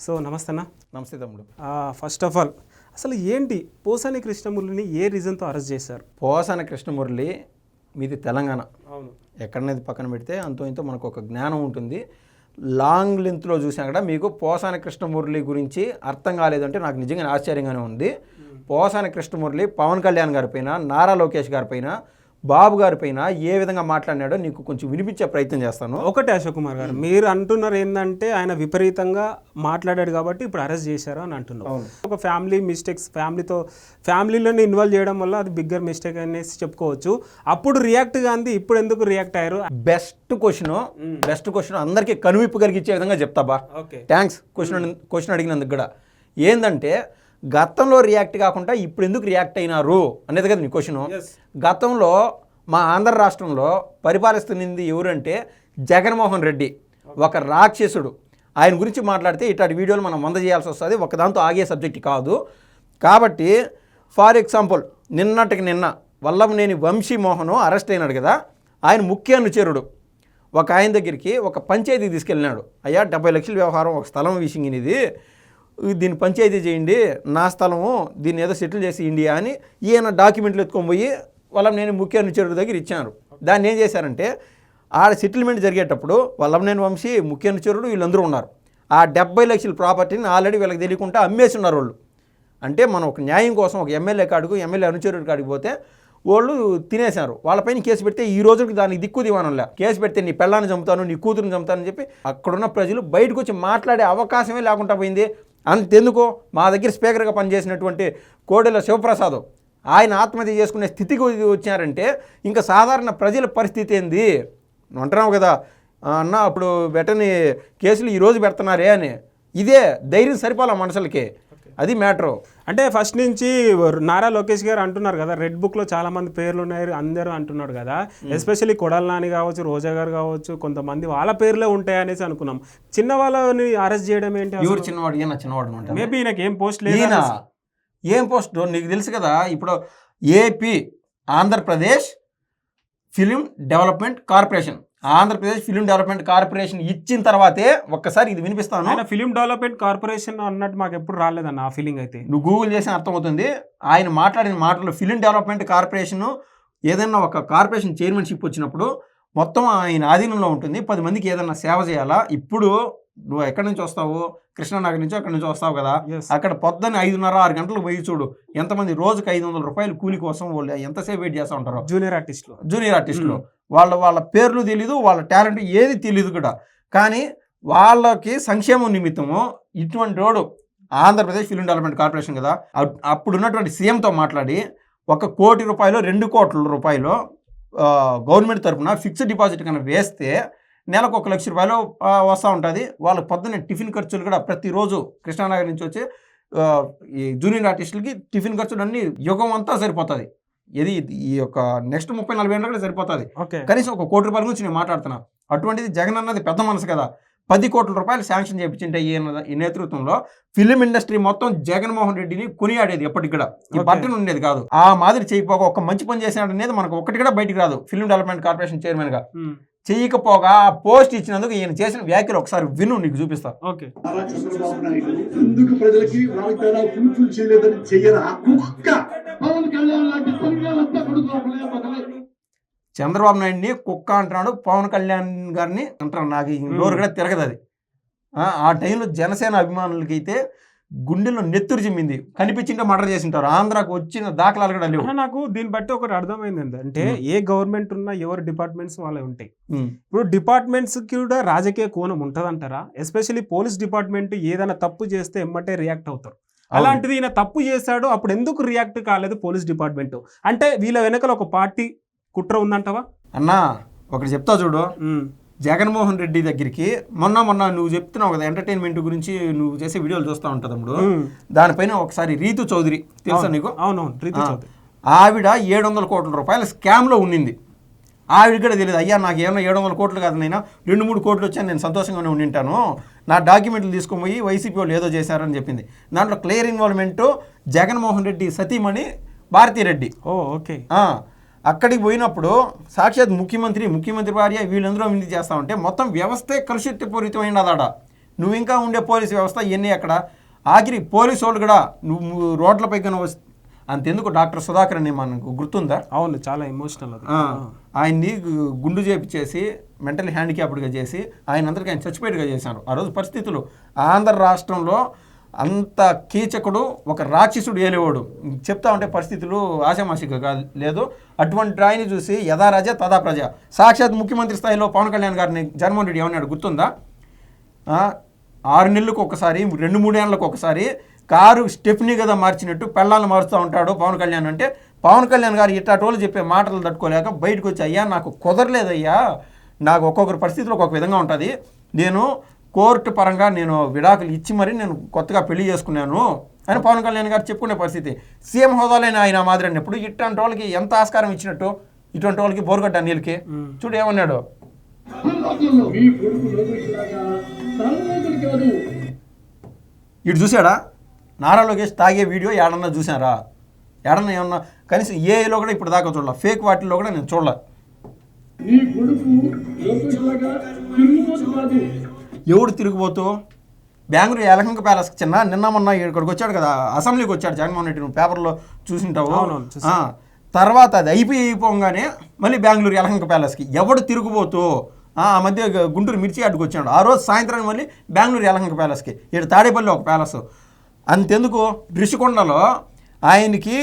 So నమస్తే అన్న నమస్తే తమ్ముడు. ఫస్ట్ ఆఫ్ ఆల్ అసలు ఏంటి పోసాని కృష్ణమురళిని ఏ రీజన్తో అరెస్ట్ చేశారు? పోసాన కృష్ణమురళి మీది తెలంగాణ. అవును. ఎక్కడనేది పక్కన పెడితే అంతో ఇంతో మనకు ఒక జ్ఞానం ఉంటుంది. లాంగ్ లెంత్లో చూసినా కూడా మీకు పోసాన కృష్ణమురళి గురించి అర్థం కాలేదంటే నాకు నిజంగా ఆశ్చర్యంగానే ఉంది. పోసాన కృష్ణమురళి పవన్ కళ్యాణ్ గారి పైన నారా లోకేష్ గారి పైన బాబు గారి పైన ఏ విధంగా మాట్లాడినాడో నీకు కొంచెం వినిపించే ప్రయత్నం చేస్తాను. ఒకటే అశోక్ కుమార్ గారు మీరు అంటున్నారు ఏంటంటే ఆయన విపరీతంగా మాట్లాడాడు కాబట్టి ఇప్పుడు అరెస్ట్ చేశారు అని అంటున్నారు. అవును. ఒక ఫ్యామిలీ మిస్టేక్స్ ఫ్యామిలీతో ఫ్యామిలీలోని ఇన్వాల్వ్ చేయడం వల్ల అది బిగ్గర్ మిస్టేక్ అనేసి చెప్పుకోవచ్చు. అప్పుడు రియాక్ట్ గాంధీ ఇప్పుడు ఎందుకు రియాక్ట్ అయ్యారు? బెస్ట్ క్వశ్చన్ బెస్ట్ క్వశ్చన్ అందరికీ కనువిప్పు కలిగించే విధంగా చెప్తా బా. ఓకే. థ్యాంక్స్ క్వశ్చన్ క్వశ్చన్ అడిగినందుకు కూడా. ఏంటంటే గతంలో రియాక్ట్ కాకుండా ఇప్పుడు ఎందుకు రియాక్ట్ అయినారు అనేది కదా నీ క్వశ్చన్. గతంలో మా ఆంధ్ర రాష్ట్రంలో పరిపాలిస్తున్నది ఎవరంటే జగన్మోహన్ రెడ్డి ఒక రాక్షసుడు. ఆయన గురించి మాట్లాడితే ఇట్లాంటి వీడియోలు మనం వంద చేయాల్సి వస్తుంది ఒకదాంతో ఆగే సబ్జెక్ట్ కాదు. కాబట్టి ఫార్ ఎగ్జాంపుల్ నిన్నటికి నిన్న వల్లభనేని వంశీ మోహన్ అరెస్ట్ అయినాడు కదా ఆయన ముఖ్య అనుచరుడు. ఒక ఆయన దగ్గరికి ఒక పంచాయతీ తీసుకెళ్ళినాడు. అయ్యా డెబ్బై లక్షల వ్యవహారం ఒక స్థలం విషయం ఇది దీన్ని పంచాయతీ చేయండి నా స్థలము దీన్ని ఏదో సెటిల్ చేసి ఇండియా అని ఈయన డాక్యుమెంట్లు ఎత్తుకొని పోయి వాళ్ళ నేను ముఖ్య అనుచరుడు దగ్గర ఇచ్చారు. దాన్ని ఏం చేశారంటే ఆడ సెటిల్మెంట్ జరిగేటప్పుడు వల్లభనేని వంశీ ముఖ్య అనుచరుడు వీళ్ళందరూ ఉన్నారు. ఆ డెబ్బై లక్షల ప్రాపర్టీని ఆల్రెడీ వీళ్ళకి తెలియకుండా అమ్మేసి ఉన్నారు వాళ్ళు. అంటే మనం ఒక న్యాయం కోసం ఒక ఎమ్మెల్యే కాడుకు ఎమ్మెల్యే అనుచరుడి కాడికి పోతే వాళ్ళు తినేశారు. వాళ్ళపైన కేసు పెడితే ఈ రోజుకి దానికి దిక్కు దివానంలే కేసు పెడితే నీ పెళ్ళాన్ని చంపుతాను నీ కూతురుని చంపుతానని చెప్పి అక్కడున్న ప్రజలు బయటకు వచ్చి మాట్లాడే అవకాశమే లేకుండా పోయింది. అంతెందుకు మా దగ్గర స్పీకర్గా పనిచేసినటువంటి కోడెల శివప్రసాద్ ఆయన ఆత్మహత్య చేసుకునే స్థితికి వచ్చారంటే ఇంకా సాధారణ ప్రజల పరిస్థితి ఏంది? అంటున్నావు కదా అన్న అప్పుడు పెట్టని కేసులు ఈరోజు పెడుతున్నారే అని. ఇదే ధైర్యం సరిపోలే మనుషులకి. అది మ్యాటరు. అంటే ఫస్ట్ నుంచి నారా లోకేష్ గారు అంటున్నారు కదా రెడ్ బుక్లో చాలా మంది పేర్లు ఉన్నాయి అందరూ అంటున్నారు కదా. ఎస్పెషల్లీ కొడాల నాని కావచ్చు రోజా గారు కావచ్చు కొంతమంది వాళ్ళ పేర్లే ఉంటాయి అనేసి అనుకున్నాం. చిన్న వాళ్ళని అరెస్ట్ చేయడం ఏంటి ఎవరు చిన్నవాడు? ఈయన చిన్నవాడు మేబీ ఈయనకి ఏం పోస్ట్ లేదు ఏం పోస్ట్? నీకు తెలుసు కదా ఇప్పుడు AP Andhra Pradesh film development corporation. Andhra Pradesh film development corporation ఇచ్చిన తర్వాతే ఒక్కసారి ఇది వినిపిస్తాను. ఫిలిం డెవలప్మెంట్ కార్పొరేషన్ అన్నట్టు మాకు ఎప్పుడు రాలేదన్న ఆ ఫీలింగ్ అయితే. నువ్వు గూగుల్ చేసిన అర్థమవుతుంది. ఆయన మాట్లాడిన మాటలు ఫిలిం డెవలప్మెంట్ కార్పొరేషన్ ఏదైనా ఒక కార్పొరేషన్ చైర్మన్షిప్ వచ్చినప్పుడు మొత్తం ఆయన ఆధీనంలో ఉంటుంది. పది మందికి ఏదైనా సేవ చేయాలా? ఇప్పుడు నువ్వు ఎక్కడి నుంచి వస్తావు? కృష్ణానగర్ నుంచి అక్కడి నుంచి వస్తావు కదా. అక్కడ పొద్దున్న ఐదున్నర ఆరు గంటలకు పోయి చూడు ఎంతమంది రోజుకి ఐదు వందల రూపాయలు కూలి కోసం వాళ్ళు ఎంతసేపు వెయిట్ చేస్తూ ఉంటారు. జూనియర్ ఆర్టిస్టులు జూనియర్ ఆర్టిస్టులు వాళ్ళ వాళ్ళ పేర్లు తెలీదు వాళ్ళ టాలెంట్ ఏది తెలియదు కూడా. కానీ వాళ్ళకి సంక్షేమం నిమిత్తము ఇటువంటి road Andhra Pradesh film development corporation కదా అప్- అప్పుడు ఉన్నటువంటి సీఎంతో మాట్లాడి ఒక కోటి రూపాయలు రెండు కోట్ల రూపాయలు గవర్నమెంట్ తరపున ఫిక్స్డ్ డిపాజిట్ కన్నా వేస్తే నెలకు ఒక లక్ష రూపాయలు వస్తూ ఉంటుంది. వాళ్ళ పొద్దున్న టిఫిన్ ఖర్చులు కూడా ప్రతిరోజు కృష్ణానగర్ నుంచి వచ్చి ఈ జూనియర్ ఆర్టిస్టులకి టిఫిన్ ఖర్చులు అన్ని యుగం అంతా సరిపోతుంది. ఇది ఈ యొక్క నెక్స్ట్ ముప్పై నలభై ఏళ్ళకి కూడా సరిపోతుంది. కనీసం ఒక కోటి రూపాయల గురించి నేను మాట్లాడుతున్నా. అటువంటిది జగన్ అన్నది పెద్ద మనసు కదా. పది కోట్ల రూపాయలు శాంక్షన్ చేయించింటే ఈ నేతృత్వంలో ఫిలిం ఇండస్ట్రీ మొత్తం జగన్మోహన్ రెడ్డిని కొనియాడేది ఎప్పటికి కూడా. ఈ. బట్టన్ ఉండేది కాదు. ఆ మాదిరి చేయకపోగా ఒక మంచి పని చేసినాడు అనేది మనకు ఒకటి కూడా బయటికి రాదు. ఫిలిం డెవలప్మెంట్ కార్పొరేషన్ చైర్మన్గా చేయకపోగా ఆ పోస్ట్ ఇచ్చినందుకు ఈయన చేసిన వ్యాఖ్యలు ఒకసారి విను నీకు చూపిస్తా ఓకే. నారా చంద్రబాబు నాయుడు ఎందుకు ప్రజలకి వాగ్దానా ఫుల్ఫిల్ చేయలేదని చెయ్యరా కుక్క పవన్ కళ్యాణ్ లాంటి తొలిగాలంతా కొడుకు ఒకలే ఒకలే చంద్రబాబు నాయుడిని కుక్క అంటున్నాడు పవన్ కళ్యాణ్ గారిని అంటారు నాకు నోరు కూడా తిరగదు అది. ఆ, ఆ టైంలో జనసేన అభిమానులకైతే గుండెల్లో నెత్తురు చిమ్మింది. కనిపించింటే మర్డర్ చేసింటారు. ఆంధ్రాకు వచ్చిన దాఖలాలు కూడా లేవు. నాకు దీన్ని బట్టి ఒకటి అర్థమైంది ఏంటంటే ఏ గవర్నమెంట్ ఉన్నా ఎవరి డిపార్ట్మెంట్స్ వాళ్ళే ఉంటాయి. ఇప్పుడు డిపార్ట్మెంట్స్ కూడా రాజకీయ కోణం ఉంటదంటారా? ఎస్పెషల్లీ పోలీస్ డిపార్ట్మెంట్ ఏదైనా తప్పు చేస్తే ఎమ్మటే రియాక్ట్ అవుతారు. అలాంటిది ఈయన తప్పు చేశాడు అప్పుడు ఎందుకు రియాక్ట్ కాలేదు పోలీస్ డిపార్ట్మెంట్? అంటే వీళ్ళ వెనకాల ఒక పార్టీ కుట్ర ఉందంటవా? అన్నా ఒకటి చెప్తా చూడు. జగన్మోహన్ రెడ్డి దగ్గరికి మొన్న మొన్న నువ్వు చెప్తున్నావు కదా ఎంటర్టైన్మెంట్ గురించి నువ్వు చేసే వీడియోలు చూస్తూ ఉంటా తమ్ముడు. దానిపైన ఒకసారి రీతు చౌదరి తెలుసా నీకు? అవునవును ప్రీతి ఆ, చౌదరి. ఆవిడ ఏడు వందల కోట్ల రూపాయల స్కామ్లో ఉండింది ఆవిడ కూడా తెలియదు అయ్యా నాకు ఏమన్నా ఏడు వందల కోట్లు కాదు నేను రెండు మూడు కోట్లు వచ్చాను నేను సంతోషంగానే ఉండింటాను. నా డాక్యుమెంట్లు తీసుకొని పోయి వైసీపీ వాళ్ళు ఏదో చేశారని చెప్పింది. దాంట్లో క్లియర్ ఇన్వాల్వ్మెంట్ జగన్మోహన్ రెడ్డి సతీమణి భారతీరెడ్డి. ఓ ఓకే. అక్కడికి పోయినప్పుడు సాక్షాత్ ముఖ్యమంత్రి ముఖ్యమంత్రి భార్య వీళ్ళందరూ విందు చేస్తా ఉంటే మొత్తం వ్యవస్థే కలుషితపూరితమైనది ఆడ నువ్వు ఇంకా ఉండే పోలీస్ వ్యవస్థ ఇవన్నీ అక్కడ ఆఖరి పోలీసు వాళ్ళు కూడా నువ్వు రోడ్లపై వస్- అంతెందుకు డాక్టర్ సుధాకర్ అని మనకు గుర్తుందా? అవును చాలా ఎమోషనల్ ఆయన్ని గుండు చేపించేసి మెంటల్ హ్యాండిక్యాప్డ్గా చేసి ఆయన అందరికీ ఆయన చచ్చిపోయేట్టుగా చేశారు. ఆ రోజు పరిస్థితులు. ఆంధ్ర రాష్ట్రంలో అంత కీచకుడు ఒక రాక్షసుడు ఏలేవాడు. చెప్తా ఉంటే పరిస్థితులు ఆశామాషిగా లేదు. అటువంటి రాయిని చూసి యథారాజా తదా ప్రజ. సాక్షాత్ ముఖ్యమంత్రి స్థాయిలో పవన్ కళ్యాణ్ గారిని జగన్మోహన్ రెడ్డి ఏమన్నాడు గుర్తుందా? ఆరు నెలలకు ఒకసారి రెండు మూడేళ్ళకు ఒకసారి కారు స్టెఫ్నీ కదా మార్చినట్టు పెళ్ళాలను మారుస్తూ ఉంటాడు పవన్ కళ్యాణ్ అంటే. పవన్ కళ్యాణ్ గారు ఇట్టాటోళ్ళు చెప్పే మాటలు తట్టుకోలేక బయటకు వచ్చి అయ్యా నాకు కుదరలేదయ్యా. నాకు ఒక్కొక్కరి పరిస్థితిలో ఒక్కొక్క విధంగా ఉంటుంది. నేను కోర్టు పరంగా నేను విడాకులు ఇచ్చి మరి నేను కొత్తగా పెళ్ళి చేసుకున్నాను అని పవన్ కళ్యాణ్ గారు చెప్పుకునే పరిస్థితి. సీఎం హోదాలైన ఆయన మాదిరి అన్నప్పుడు ఇట్లాంటి వాళ్ళకి ఎంత ఆస్కారం ఇచ్చినట్టు ఇటువంటి వాళ్ళకి బోరుగడ్డ అనిల్కి? చూడు ఏమన్నాడు? ఇటు చూసాడా నారా లోకేష్ తాగే వీడియో ఏడన్నా చూసారా ఏడన్నా ఏమన్నా? కనీసం ఏలో కూడా ఇప్పుడు దాకా చూడాల. ఫేక్ వాటిల్లో కూడా నేను చూడాల. తిరుగుబోతు ఎవడు తిరిగిపోతూ బెంగళూరు యలహంక ప్యాలెస్ చిన్న నిన్న మొన్న ఇక్కడికి వచ్చాడు కదా అసెంబ్లీకి వచ్చాడు జగన్మోహన్ రెడ్డి నువ్వు పేపర్లో చూసింటావు? తర్వాత అది అయిపోయి అయిపోగానే మళ్ళీ బెంగళూరు యలహంక ప్యాలెస్కి ఎవడు తిరుగుపోతూ ఆ మధ్య గుంటూరు మిర్చి అడ్డుకు వచ్చాడు. ఆ రోజు సాయంత్రం మళ్ళీ బెంగళూరు యలహంక ప్యాలెస్కి ఇక్కడ తాడేపల్లి ఒక ప్యాలెస్. అంతెందుకు? రిషికొండలో ఆయనకి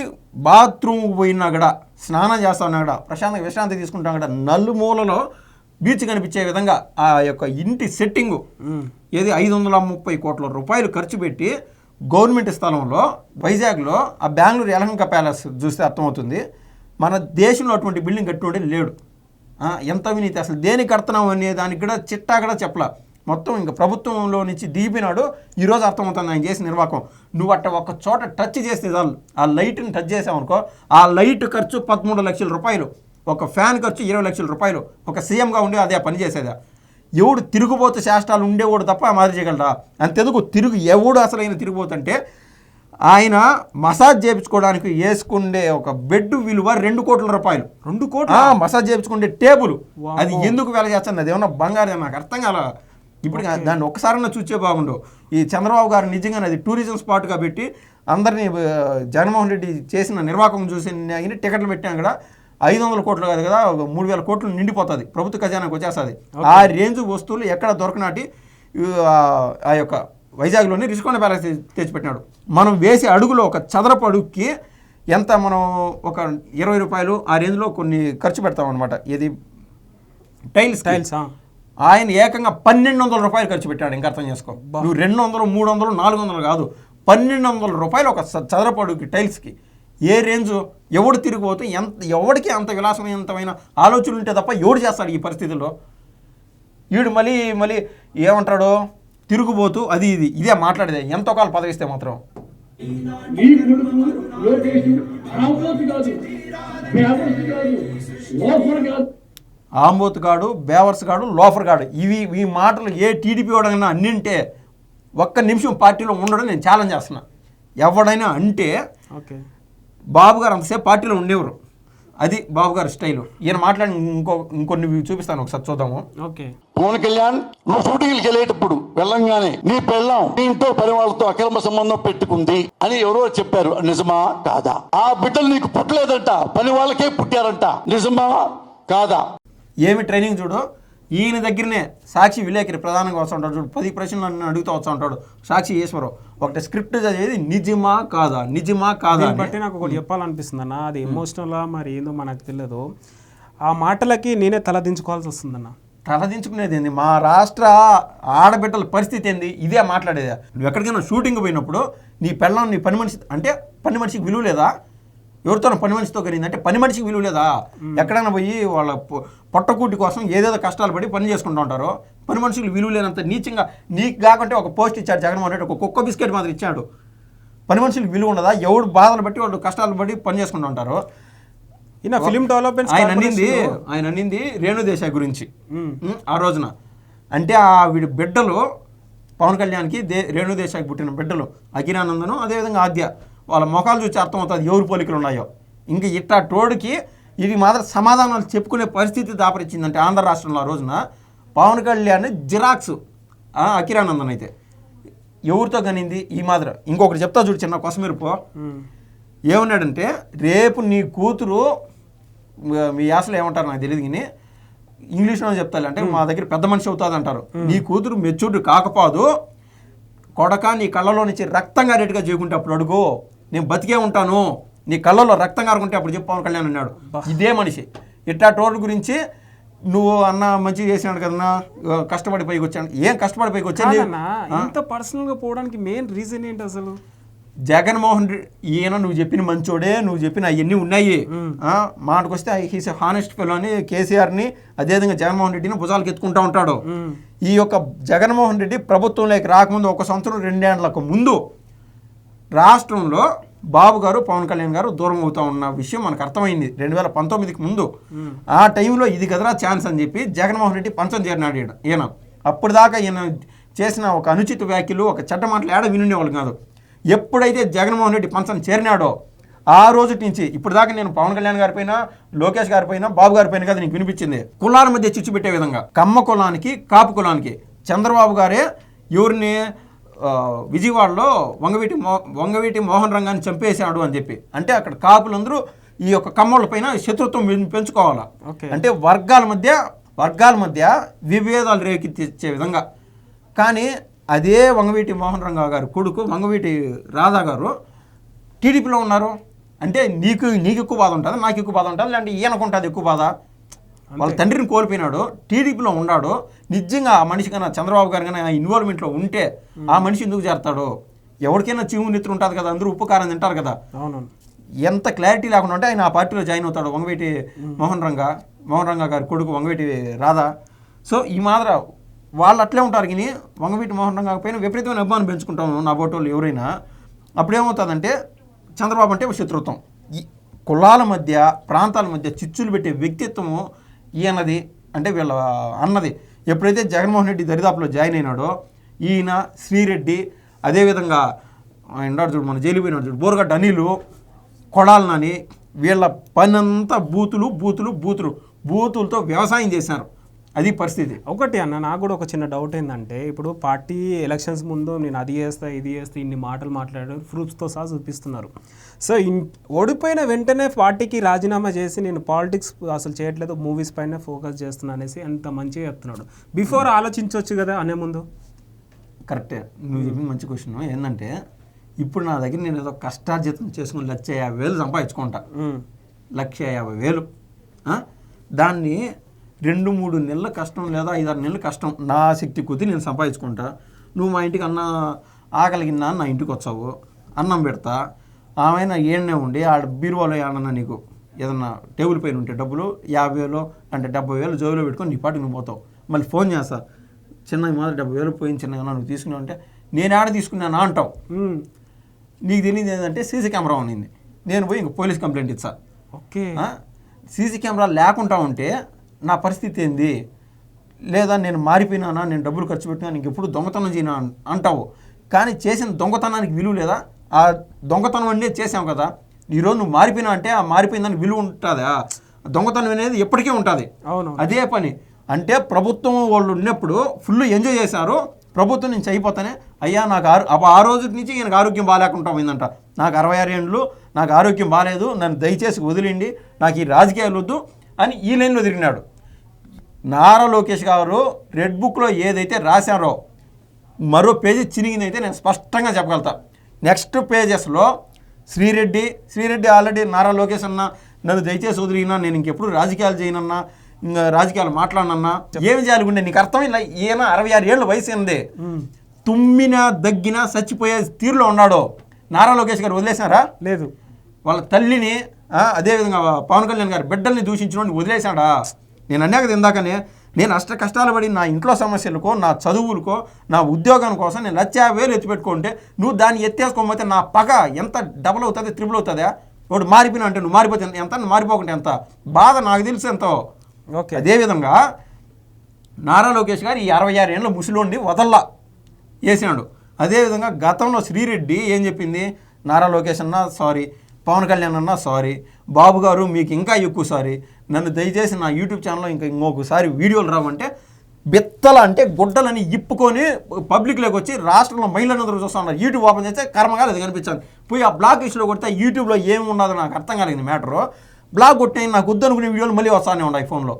బాత్రూమ్ పోయినా కూడా స్నానం చేస్తా ఉన్నా కూడా ప్రశాంతంగా విశ్రాంతి తీసుకుంటా కూడా నలుమూలలో బీచ్ కనిపించే విధంగా ఆ యొక్క ఇంటి సెట్టింగు ఏది ఐదు వందల ముప్పై కోట్ల రూపాయలు ఖర్చు పెట్టి గవర్నమెంట్ స్థలంలో వైజాగ్లో ఆ బెంగళూరు యలహంక ప్యాలెస్ చూస్తే అర్థమవుతుంది. మన దేశంలో అటువంటి బిల్డింగ్ కట్టినోడే లేడు. ఎంత అవినీతి అసలు దేనికి కడుతున్నాం అనే దానికి కూడా చిట్టా కూడా చెప్పలా. మొత్తం ఇంకా ప్రభుత్వంలో నుంచి దీపినాడు ఈరోజు అర్థమవుతుంది ఆయన చేసిన నిర్వాహకం నువ్వు అట్ట ఒక చోట టచ్ చేస్తే చాలు. ఆ లైట్ని టచ్ చేసావనుకో ఆ లైట్ ఖర్చు పదమూడు లక్షల రూపాయలు. ఒక ఫ్యాన్ ఖర్చు ఇరవై లక్షల రూపాయలు ఒక సీఎంగా ఉండి అదే పని చేసేదా? ఎవడు తిరుగుబోతు శాస్త్రాలు ఉండేవాడు తప్ప మాదిరి చేయగలరా? అంతెందుకు తిరుగు ఎవడు అసలైన తిరుగుబోతు అంటే ఆయన మసాజ్ చేయించుకోవడానికి వేసుకునే ఒక బెడ్ విలువ రెండు కోట్ల రూపాయలు. రెండు కోట్ల? మసాజ్ చేయించుకుంటే టేబుల్. అది ఎందుకు వేల చేస్తుంది? అది ఏమన్నా బంగారం నాకు అర్థం కాల. ఇప్పుడు దాన్ని ఒక్కసారన్నా చూచే బాగుండు. ఈ చంద్రబాబు గారు నిజంగానే అది టూరిజం స్పాట్గా పెట్టి అందరినీ జగన్మోహన్ రెడ్డి చేసిన నిర్వాహకం చూసి ఆయన టికెట్లు పెట్టాం కూడా ఐదు వందల కోట్లు కాదు కదా మూడు వేల కోట్లు నిండిపోతుంది ప్రభుత్వ ఖజానాకు వచ్చేస్తుంది. ఆ రేంజ్ వస్తువులు ఎక్కడ దొరకనాటి ఆ, యొక్క వైజాగ్లోని రిషికొండ ప్యాలెస్ తెచ్చిపెట్టినాడు. మనం వేసే అడుగులో ఒక చదరపు అడుగుకి ఎంత మనం ఒక ఇరవై రూపాయలు ఆ రేంజ్లో కొన్ని ఖర్చు పెడతాం అనమాట ఇది టైల్స్ టైల్స్ ఆయన ఏకంగా పన్నెండు వందల రూపాయలు ఖర్చు పెట్టాడు ఇంకా అర్థం చేసుకో. నువ్వు రెండు వందలు మూడు వందలు నాలుగు వందలు కాదు పన్నెండు వందల రూపాయలు ఒక చదరపు అడుగుకి టైల్స్కి. ఏ రేంజ్ ఎవడు తిరిగిపోతే ఎంత ఎవడికి అంత విలాసవంతమైన ఆలోచనలు ఉంటే తప్ప ఎవడు చేస్తాడు ఈ పరిస్థితుల్లో? వీడు మళ్ళీ మళ్ళీ ఏమంటాడు? తిరుగుబోతూ అది ఇది ఇదే మాట్లాడేది. ఎంతో కాలం పదవిస్తే మాత్రం. ఆంబోత్ గాడు బేవర్స్ గాడు లోఫర్ గాడు ఇవి ఈ మాటలు ఏ టీడీపీ వాడైనా అన్నింటే ఒక్క నిమిషం పార్టీలో ఉండడం నేను ఛాలెంజ్ చేస్తున్నా. ఎవడైనా అంటే ఓకే. బాబు గారు అంతసేపు పార్టీలో ఉండేవారు. అది బాబు గారి స్టైలు. ఈయన మాట్లాడి ఇంకో ఇంకొన్ని చూపిస్తాను ఒకసారి చూద్దాము. ఓకే. పవన్ కళ్యాణ్ నువ్వు షూటింగ్కి వెళ్ళేటప్పుడు వెళ్ళంగానే నీ పెళ్ళం నీ ఇంట్లో పని వాళ్ళతో అక్రమ సంబంధం పెట్టుకుంది అని ఎవరో చెప్పారు. నిజమా? కాదా? ఆ బిడ్డలు నీకు పుట్టలేదంట. పని వాళ్ళకే పుట్టారంట. నిజమా? కాదా? ఏమి ట్రైనింగ్ చూడు. ఈయన దగ్గరనే సాక్షి విలేకరి ప్రధానంగా వస్తూ ఉంటాడు చూడు. పది ప్రశ్నలు నన్ను అడుగుతూ వస్తూ ఉంటాడు. సాక్షి ఈశ్వరం ఒకటి స్క్రిప్ట్ చదివేది నిజమా కాదా? నిజమా కాదా. బట్టి నాకు ఒకటి చెప్పాలనిపిస్తుంది అన్న అది ఎమోషనల్ మరి ఏందో మనకు తెలియదు ఆ మాటలకి నేనే తలదించుకోవాల్సి వస్తుందన్న. తలదించుకునేది ఏంది? మా రాష్ట్ర ఆడబిడ్డల పరిస్థితి ఏంది? ఇదే మాట్లాడేది. నువ్వు ఎక్కడికైనా షూటింగ్ పోయినప్పుడు నీ పెళ్ళం నీ పని మనిషి అంటే పని మనిషికి విలువ లేదా? ఎవరితో పని మనిషితో కలిగింది అంటే పని మనిషికి విలువ లేదా? ఎక్కడైనా పోయి వాళ్ళ పొట్టకూటి కోసం ఏదేదో కష్టాలు పడి పని చేసుకుంటూ ఉంటారు పని మనుషులు విలువ లేనంత నీచంగా నీకు కాకుంటే ఒక పోస్ట్ ఇచ్చాడు జగన్మోహన్ రెడ్డి ఒక కుక్క బిస్కెట్ మాత్రం ఇచ్చాడు. పని మనుషులకు విలువ ఉండదా? ఎవడు బాధలు బట్టి వాళ్ళు కష్టాలు పడి పని చేసుకుంటూ ఉంటారు? ఈయన ఫిలిం డెవలప్మెంట్ ఆయన అన్నింది ఆయన అన్నింది రేణు దేశాయ్ గురించి. ఆ రోజున. అంటే ఆ వీడి బిడ్డలు పవన్ కళ్యాణ్కి దే రేణు దేశాయ్కి పుట్టిన బిడ్డలు అఖిరానందను అదేవిధంగా ఆద్య. వాళ్ళ ముఖాలు చూసి అర్థమవుతుంది ఎవరు పోలికలు ఉన్నాయో. ఇంక ఇట్టా టోడికి ఇవి మాత్రం సమాధానాలు చెప్పుకునే పరిస్థితి దాపరిచ్చిందంటే ఆంధ్ర రాష్ట్రంలో ఆ రోజున పవన్ కళ్యాణ్ జిరాక్స్ అకిరానందన్ అయితే. ఎవరితో కనింది? ఈ మాదిరి ఇంకొకటి చెప్తా చూడు చిన్న కొసమెరుపు. ఏమన్నాడంటే రేపు నీ కూతురు మ- యాసలో ఏమంటారు నాకు తెలియదు కానీ ఇంగ్లీష్లో చెప్తారు అంటే మా దగ్గర పెద్ద మనిషి అవుతుంది అంటారు. నీ కూతురు మెచ్యూర్డ్ కాకపోదు కొడక నీ కళ్ళలో నుంచి రక్తం గారేట్టుగా చేయకుంటే అప్పుడు అడుగు. నేను బతికే ఉంటాను నీ కళ్ళలో రక్తం కారుకుంటే అప్పుడు చెప్పు పవన్ కళ్యాణ్ అన్నాడు. ఇదే మనిషి. ఇట్టా టోర్ గురించి నువ్వు అన్న మంచిగా చేసినాడు కదన్నా కష్టపడి పైకి వచ్చాను. ఏం కష్టపడి పైకి వచ్చాను? ఇంత పర్సనల్గా పోవడానికి మెయిన్ రీజన్ ఏంటి అసలు? జగన్మోహన్ రెడ్డి ఈయన నువ్వు చెప్పిన మంచోడే నువ్వు చెప్పిన అవన్నీ ఉన్నాయి. మాటకు వస్తే హీస్ హానెస్ట్ ఫెలో అని కేసీఆర్ని అదేవిధంగా జగన్మోహన్ రెడ్డిని భుజాలకు ఎత్తుకుంటా ఉంటాడు. ఈ యొక్క జగన్మోహన్ రెడ్డి ప్రభుత్వంలోకి రాకముందు ఒక సంవత్సరం రెండేళ్ళకు ముందు రాష్ట్రంలో బాబు గారు పవన్ కళ్యాణ్ గారు దూరం అవుతా ఉన్న విషయం మనకు అర్థమైంది. రెండు వేల పంతొమ్మిదికి ముందు ఆ టైంలో ఇది కదరా ఛాన్స్ అని చెప్పి జగన్మోహన్ రెడ్డి పంచం చేరినాడు ఈయన ఈయన. అప్పుడు దాకా ఈయన చేసిన ఒక అనుచిత వ్యాఖ్యలు ఒక చెడ్డ మాటలు ఏడ వినుండేవాళ్ళు కాదు. ఎప్పుడైతే జగన్మోహన్ రెడ్డి పంచం చేరినాడో ఆ రోజు నుంచి ఇప్పుడు దాకా నేను పవన్ కళ్యాణ్ గారి పైన లోకేష్ గారి పైన బాబు గారి పైన కదా నీకు వినిపించింది. కులాల మధ్య చిచ్చు పెట్టే విధంగా. కమ్మ కులానికి కాపు కులానికి చంద్రబాబు గారే ఎవరిని విజయవాడలో వంగవీటి మో వంగవీటి మోహన్ రంగాన్ని చంపేశాడు అని చెప్పి. అంటే అక్కడ కాపులందరూ ఈ యొక్క కమ్మల పైన శత్రుత్వం పెంచుకోవాలా? ఓకే. అంటే వర్గాల మధ్య వర్గాల మధ్య విభేదాలు రేకెత్తిచ్చే విధంగా. కానీ అదే వంగవీటి మోహన్ రంగా గారు కొడుకు వంగవీటి రాధా గారు టీడీపీలో ఉన్నారు. అంటే నీకు నీకు ఎక్కువ బాధ ఉంటుంది? నాకు ఎక్కువ బాధ ఉంటుంది? లేదంటే ఈయనకు ఉంటుంది ఎక్కువ బాధ? వాళ్ళ తండ్రిని కోల్పోయినాడు టీడీపీలో ఉన్నాడు. నిజంగా ఆ మనిషి కన్నా చంద్రబాబు గారు కన్నా ఇన్వాల్వ్మెంట్లో ఉంటే ఆ మనిషి ఎందుకు చేస్తాడు ఎవరికైనా చీము నెత్తురు ఉంటుంది కదా అందరూ ఉప్పు కారం తింటారు కదా. ఎంత క్లారిటీ లేకుండా ఉంటే ఆయన ఆ పార్టీలో జాయిన్ అవుతాడు వంగవేటి మోహన్ రంగా మోహన్ రంగా గారి కొడుకు వంగవేటి రాధా. సో ఈ మాదిర వాళ్ళు అట్లే ఉంటారు కానీ వంగవీటి మోహన్ రంగా పైన విపరీతమైన అభిమానం పెంచుకుంటాము నా బోటోళ్ళు ఎవరైనా. అప్పుడేమవుతుందంటే చంద్రబాబు అంటే శత్రుత్వం. ఈ కులాల మధ్య ప్రాంతాల మధ్య చిచ్చులు పెట్టే వ్యక్తిత్వము ఈయనది అంటే వీళ్ళ అన్నది ఎప్పుడైతే జగన్మోహన్ రెడ్డి దరిదాపులో జాయిన్ అయినాడో ఈయన శ్రీరెడ్డి అదేవిధంగా ఉన్నాడు చూడు మన జైలు పోయినాడు చూడు బోరగడ్డ అనిలు కొడాలనని వీళ్ళ పనంతా బూతులు బూతులు బూతులు బూతులతో వ్యవసాయం చేశారు. అది పరిస్థితి. ఒకటి అన్న నాకు కూడా ఒక చిన్న డౌట్ ఏంటంటే ఇప్పుడు పార్టీ ఎలక్షన్స్ ముందు నేను అది చేస్తా ఇది చేస్తా ఇన్ని మాటలు మాట్లాడారు ప్రూఫ్స్తో సహా చూపిస్తున్నారు. సో ఇన్- ఓడిపోయిన వెంటనే పార్టీకి రాజీనామా చేసి నేను పాలిటిక్స్ అసలు చేయట్లేదు మూవీస్ పైన ఫోకస్ చేస్తున్నా అనేసి అంత మంచిగా చెప్తున్నాడు. బిఫోర్ ఆలోచించవచ్చు కదా అనే ముందు? కరెక్టే. నువ్వు చెప్పింది మంచి క్వశ్చన్ ఏంటంటే ఇప్పుడు నా దగ్గర నేను ఏదో కష్టార్జితం చేసుకుని లక్ష యాభై వేలు సంపాదించుకుంటా. లక్ష యాభై వేలు? దాన్ని రెండు మూడు నెలల కష్టం లేదా ఐదారు నెలల కష్టం నా శక్తి కొద్దీ నేను సంపాదించుకుంటా. నువ్వు మా ఇంటికి అన్న ఆకలిగిన నా ఇంటికి వచ్చావు అన్నం పెడతా ఆమె ఏడనే ఉండి ఆడ బీరువాలో ఏడన్నా నీకు ఏదన్నా టేబుల్ పైన ఉంటే డబ్బులు యాభై వేలు అంటే డెబ్బై వేలు జోబులో పెట్టుకొని నీ పాటికి నువ్వు పోతావు. మళ్ళీ ఫోన్ చేస్తా చిన్న మాదిరి డెబ్బై వేలు పోయింది చిన్న నువ్వు తీసుకున్నావు అంటే నేను ఆడ తీసుకున్నానా అంటావు. నీకు తెలియదు ఏంటంటే సీసీ కెమెరా ఉన్నింది. నేను పోయి ఇంక పోలీస్ కంప్లైంట్ ఇచ్చా ఓకే. సీసీ కెమెరా లేకుండా ఉంటే నా పరిస్థితి ఏంది? లేదా నేను మారిపోయినానా? నేను డబ్బులు ఖర్చు పెట్టినా? నీకు ఎప్పుడు దొంగతనం చేయనా అంటావు. కానీ చేసిన దొంగతనానికి విలువ లేదా ఆ దొంగతనం అనేది చేసాం కదా. ఈరోజు నువ్వు మారిపోయినా అంటే ఆ మారిపోయిందని విలువ ఉంటుందా? దొంగతనం అనేది ఎప్పటికీ ఉంటుంది. అవును అదే పని. అంటే ప్రభుత్వం వాళ్ళు ఉన్నప్పుడు ఫుల్ ఎంజాయ్ చేశారు. ప్రభుత్వం నుంచి అయిపోతానే అయ్యా నాకు ఆరో అప్పుడు ఆ రోజు నుంచి ఈయనకు ఆరోగ్యం బాగాలేకుండా పోయిందంట. నాకు అరవై ఆరు ఏండ్లు నాకు ఆరోగ్యం బాగాలేదు నన్ను దయచేసి వదిలేండి నాకు ఈ రాజకీయాలు వద్దు అని ఈ లైన్లో తిరిగినాడు. నారా లోకేష్ గారు రెడ్ బుక్లో ఏదైతే రాశారో మరో పేజీ చినిగిందైతే నేను స్పష్టంగా చెప్పగలుగుతా. నెక్స్ట్ పేజెస్లో శ్రీరెడ్డి శ్రీరెడ్డి ఆల్రెడీ నారా లోకేష్ అన్న నన్ను దయచేసి వదిలినా నేను ఇంకెప్పుడు రాజకీయాలు చేయనన్నా ఇంకా రాజకీయాలు మాట్లాడనన్నా ఏమి చేయాలి గుండె నీకు అర్థమైందా? ఈయన అరవై ఆరు ఏళ్ళు వయసు ఏంది? తుమ్మినా దగ్గినా చచ్చిపోయే తీరులో ఉన్నాడు. నారా లోకేష్ గారు వదిలేశారా? లేదు. వాళ్ళ తల్లిని అదేవిధంగా పవన్ కళ్యాణ్ గారి బిడ్డల్ని దూషించిన వదిలేశాడా? నేను అన్నా కదా ఇందాకనే నేను అష్ట కష్టాలు పడి నా ఇంట్లో సమస్యలకో నా చదువులకో నా ఉద్యోగం కోసం నేను లక్ష యాభై వేలు ఎత్తిపెట్టుకుంటే నువ్వు దాన్ని ఎత్తేసుకోకపోతే నా పగ ఎంత డబుల్ అవుతుంది త్రిబుల్ అవుతుందా? వాడు మారిపోయినా అంటే నువ్వు మారిపోతే ఎంత నువ్వు మారిపోకుంటే ఎంత? బాధ నాకు తెలుసు ఎంతో. ఓకే. అదేవిధంగా నారా లోకేష్ గారు ఈ అరవై ఆరు ఏళ్ళ ముసలోండి వదల్లా వేసినాడు అదేవిధంగా గతంలో శ్రీరెడ్డి ఏం చెప్పింది? నారా లోకేష్ అన్న సారీ పవన్ కళ్యాణ్ అన్న సారీ. బాబు గారు మీకు ఇంకా ఎక్కువ సారీ. నన్ను దయచేసి నా యూట్యూబ్ ఛానల్లో ఇంకా ఇంకొకసారి వీడియోలు రావంటే బిత్తల అంటే గుడ్డలని ఇప్పుకొని పబ్లిక్లోకి వచ్చి రాష్ట్రంలో మహిళలందరూ చూస్తూ ఉన్నారు యూట్యూబ్ ఓపెన్ చేస్తే కర్మగా అది కనిపించాలి. పోయి ఆ బ్లాక్ ఇష్యూలో కొడితే యూట్యూబ్లో ఏమి ఉండదు నాకు అర్థం కాలేదు మ్యాటరు. బ్లాక్ కొట్టే నాకు వద్దనుకునే వీడియోలు మళ్ళీ వస్తానే ఉన్నాయి ఫోన్లో.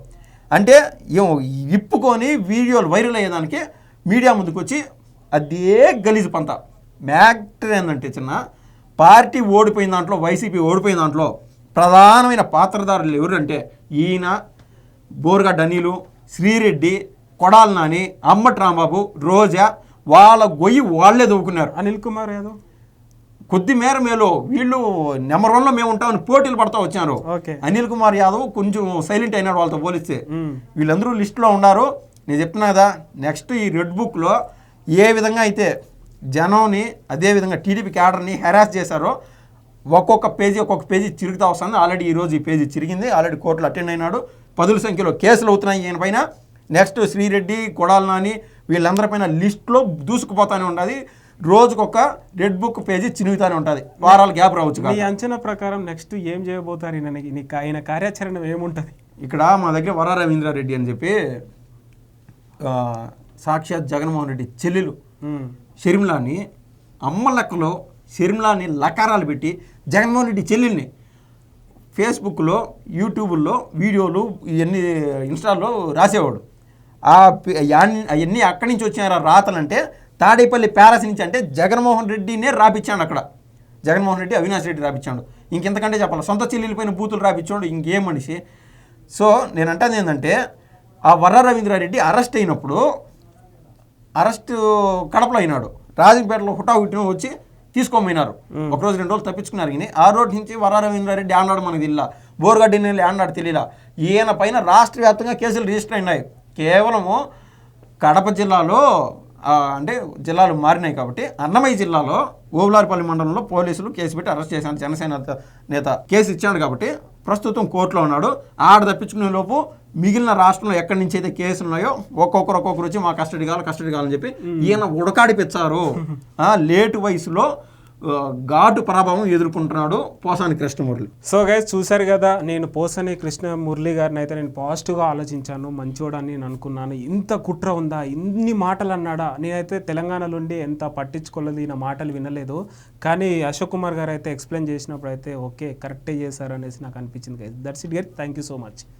అంటే ఏమో ఇప్పుకొని వీడియోలు వైరల్ అయ్యేదానికి మీడియా ముందుకు వచ్చి అదే గలీజు పంత. మ్యాటర్ ఏంటంటే చిన్న పార్టీ ఓడిపోయిన దాంట్లో వైసీపీ ఓడిపోయిన దాంట్లో ప్రధానమైన పాత్రధారులు ఎవరంటే ఈయన బోర్గడ్డ అనిలు శ్రీరెడ్డి కొడాలి నాని అమ్మటి రాంబాబు రోజా వాళ్ళ గొయ్యి వాళ్ళే దవ్వుకున్నారు అనిల్ కుమార్ యాదవ్? కొద్ది మేర మేలు వీళ్ళు నెంబర్ వన్లో మేము ఉంటామని పోటీలు పడతా వచ్చారు. ఓకే. అనిల్ కుమార్ యాదవ్ కొంచెం సైలెంట్ అయినాడు వాళ్ళతో పోలిస్తే. వీళ్ళందరూ లిస్టులో ఉన్నారు. నేను చెప్తున్నా కదా నెక్స్ట్ ఈ రెడ్ బుక్లో ఏ విధంగా అయితే జనంని అదేవిధంగా టీడీపీ క్యాడర్ని హెరాస్ చేశారో. ఒక్కొక్క పేజీ ఒక్కొక్క పేజీ చిరుగుతా వస్తుంది. ఆల్రెడీ ఈరోజు ఈ పేజీ చిరిగింది. ఆల్రెడీ కోర్టులో అటెండ్ అయినాడు. పదుల సంఖ్యలో కేసులు అవుతున్నాయి ఈయన పైన. నెక్స్ట్ శ్రీరెడ్డి కొడాలి నాని వీళ్ళందరిపైన లిస్టులో దూసుకుపోతానే ఉంటుంది రోజుకొక రెడ్ బుక్ పేజీ చిరుగుతానే ఉంటుంది. వారాలు గ్యాప్ రావచ్చు కాక. అంచనా ప్రకారం నెక్స్ట్ ఏం చేయబోతారు? ఆయన కార్యాచరణ ఏముంటది? ఇక్కడ మా దగ్గర వర రవీంద్రారెడ్డి అని చెప్పి సాక్షాత్ జగన్మోహన్ రెడ్డి చెల్లెలు. షర్మిలాని అమ్మ లెక్కలో షర్మిలాని లకారాలు పెట్టి జగన్మోహన్ రెడ్డి చెల్లెల్ని ఫేస్బుక్లో యూట్యూబ్లో వీడియోలు ఇవన్నీ ఇన్స్టాల్లో రాసేవాడు. ఆ అవన్నీ అక్కడి నుంచి వచ్చిన రాతలంటే తాడేపల్లి ప్యారస్ నుంచి అంటే జగన్మోహన్ రెడ్డినే రాపిచ్చాడు అక్కడ. జగన్మోహన్ రెడ్డి అవినాష్ రెడ్డి రాపిచ్చాడు. ఇంకెంతకంటే చెప్పాలి సొంత చెల్లెలిపోయిన బూతులు రాపిచ్చాడు ఇంకేం మనిషి? సో నేను ఏంటంటే ఆ వర్ర రవీంద్రారెడ్డి అరెస్ట్ అయినప్పుడు అరెస్ట్ కడపలో అయినాడు రాజంపేటలో హుటా హుట్టిన వచ్చి తీసుకోమైనారు. ఒక రోజు రెండు రోజులు తప్పించుకున్నారు. ఈయన ఆ రోడ్ నుంచి వర రవీంద్రారెడ్డి ఆనాడు మనకు తెలియలా బోర్గడ్డి నెల్లి ఆనాడు తెలియలా ఈయన పైన రాష్ట్ర వ్యాప్తంగా కేసులు రిజిస్టర్ అయినాయి. కేవలము కడప జిల్లాలో అంటే జిల్లాలు మారినాయి కాబట్టి అన్నమయ్య జిల్లాలో ఓబులారిపల్లి మండలంలో పోలీసులు కేసు పెట్టి అరెస్ట్ చేశాడు జనసేన నేత కేసు ఇచ్చాడు కాబట్టి ప్రస్తుతం కోర్టులో ఉన్నాడు. ఆడ తప్పించుకునే లోపు మిగిలిన రాష్ట్రంలో ఎక్కడి నుంచి అయితే కేసులు ఉన్నాయో ఒక్కొక్కరు ఒక్కొక్కరు వచ్చి మా కస్టడీ కావాలి కస్టడీ కావాలని చెప్పి ఈయన ఉడకాడిపించారు లేటు వయసులో ఘాటు ప్రభావం ఎదుర్కొంటున్నాడు పోసాని కృష్ణమురళి. సో గైస్ చూశారు కదా నేను పోసని కృష్ణ మురళి గారిని అయితే నేను పాజిటివ్గా ఆలోచించాను మంచోడని నేను అనుకున్నాను. ఇంత కుట్ర ఉందా? ఇన్ని మాటలు అన్నాడా? నేనైతే తెలంగాణలో ఉండి ఎంత పట్టించుకోలేదు ఈయన మాటలు వినలేదు. కానీ అశోక్ కుమార్ గారు అయితే ఎక్స్ప్లెయిన్ చేసినప్పుడు అయితే ఓకే కరెక్టే చేశారు అనేసి నాకు అనిపించింది guys that's it guys thank you so much